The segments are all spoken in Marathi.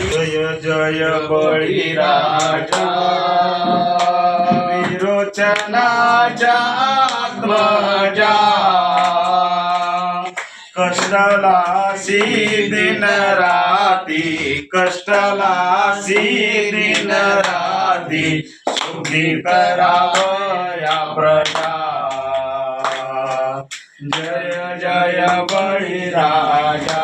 जय जय बळीराजा. विरोचनाच्या आत्मजा. कष्टला दिन राती कष्टला दिन राती सुखी करावया प्रजा. जय जय बळीराजा.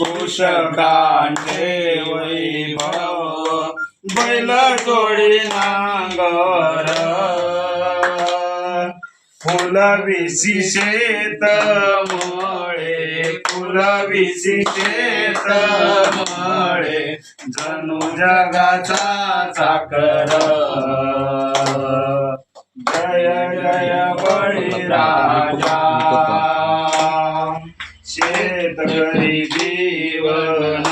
कृषकांचे वैभव बैल जोडी नांगर. फुल शेत मळे फुल शेत मळे जणू जगाचा चाकर. રાજા શેત કરી જીવન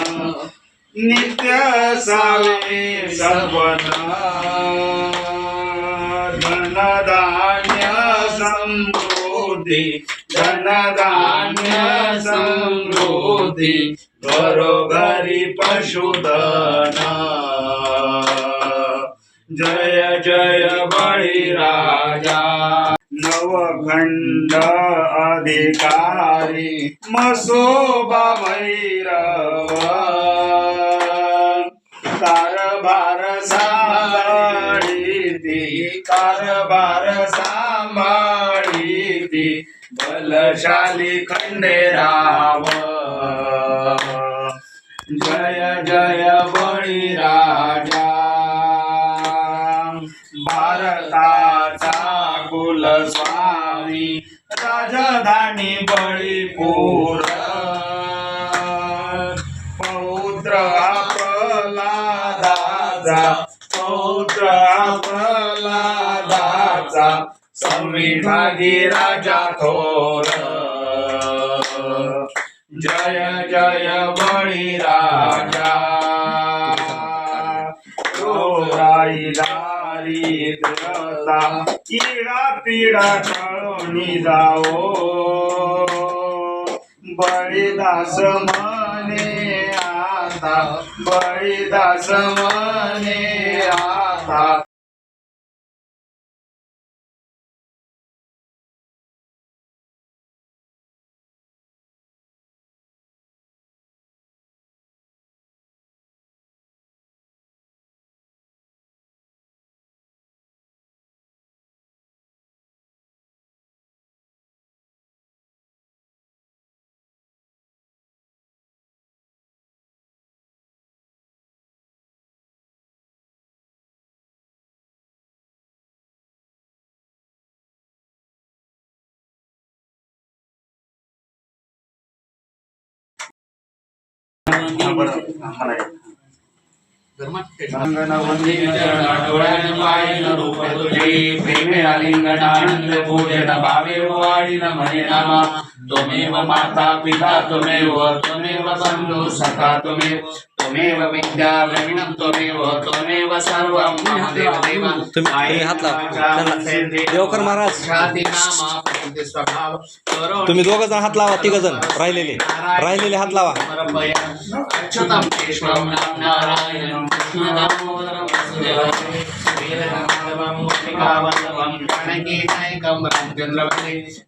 નિત્ય સાવે સપન ધન ધાન્ય સમૃદ્ધિ ધન ધાન્ય સમૃદ્ધિ ઘરોઘરી પશુધન જય જય બળીરા अवखंड अधिकारी मसोबा भैरव। कारभार सांभाळी कारभार सांभाळी बलशाली खंडेराव जय जय बळीराजा भारताचा कुलस्वामी राजधानी बळीपूर. पौत्र प्रल्हादाचा पौत्र प्रल्हादाचा संविभागी राजा थोर. जय जय बळीराजा राईला दारिद्रता इडा पिडा कळोनी जाओ बळीदास मने आता बळीदास मने आता प्रेमे आलिंगनानंद पूजन भावे वाळीन म्हणे नामा त्वमेव माता पिता त्वमेव त्वमेव बंधू सखा त्वमेव त्वमेव विद्या द्रविणं त्वमेव त्वमेव सर्वं महादेव देव। तुम्ही हात लावा. त्यांना. देवकर महाराज. तुम्ही दोघ जण हात लावा तिघ जण. राहिलेले. राहिलेले हात लावा.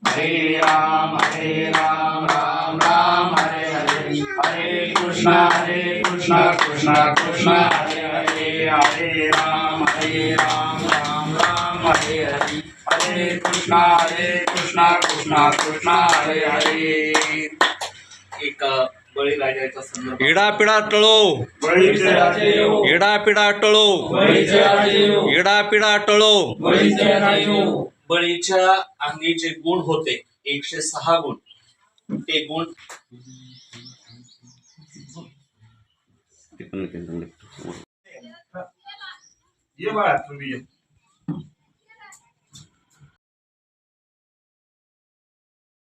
हरे राम हरे राम राम राम हरे हरे। हरे कृष्ण हरे कृष्ण कृष्ण कृष्ण हरे हरे हरे राम हरे राम राम राम हरे हरे। हरे कृष्ण हरे कृष्ण कृष्ण कृष्ण हरे हरे। एक बळीराजाचा संदर्भ. इडा पिडा टळो. इडा पिडा टळो. इडा पिडा टळो. बळीच्या अंगी जे गुण होते. एकशे सहा गुण. ते गुण ये बाळा तुम्ही ये.